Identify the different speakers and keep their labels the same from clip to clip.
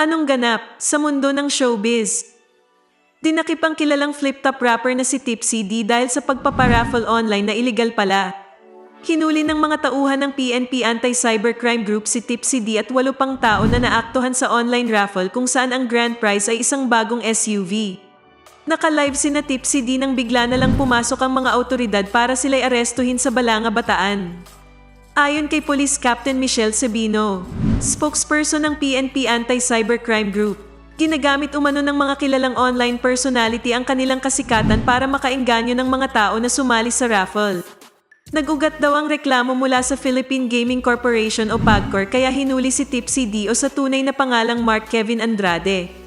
Speaker 1: Anong ganap sa mundo ng showbiz? Dinakip ang kilalang flip-top rapper na si Tipsy D dahil sa pagpaparaffle online na illegal pala. Hinuli ng mga tauhan ng PNP Anti-Cybercrime Group si Tipsy D at walo pang tao na naaktuhan sa online raffle kung saan ang grand prize ay isang bagong SUV. Naka-live si na Tipsy D nang bigla na lang pumasok ang mga autoridad para sila'y arestuhin sa Balanga, Bataan. Ayon kay Police Captain Michelle Sabino, spokesperson ng PNP Anti-Cybercrime Group, ginagamit umano ng mga kilalang online personality ang kanilang kasikatan para makainganyo ng mga tao na sumali sa raffle. Nagugat daw ang reklamo mula sa Philippine Gaming Corporation o PAGCOR kaya hinuli si Tipsy D o sa tunay na pangalang Mark Kevin Andrade.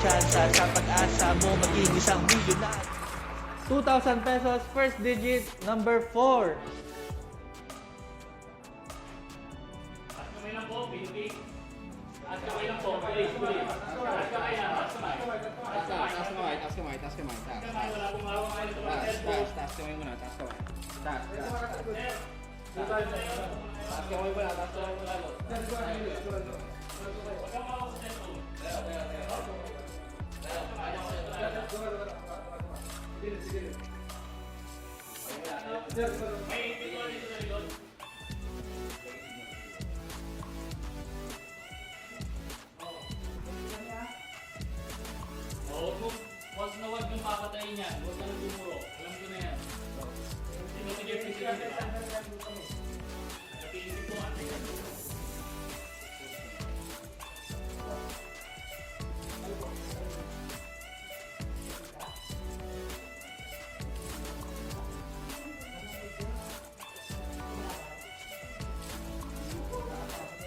Speaker 2: Tsansa sa pag-asa mo Maging isang milyonaryo
Speaker 3: 2,000 pesos, first digit, number 4.
Speaker 4: Taas kamay,
Speaker 5: Huwag mo, once na huwag yung papatayin yan, huwag na. Alam ko na yan. Sige, sige, sige.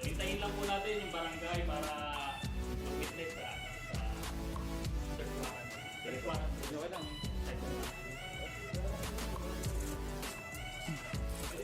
Speaker 5: hintayin lang po natin yung barangay para mag-witness sa sa warrant.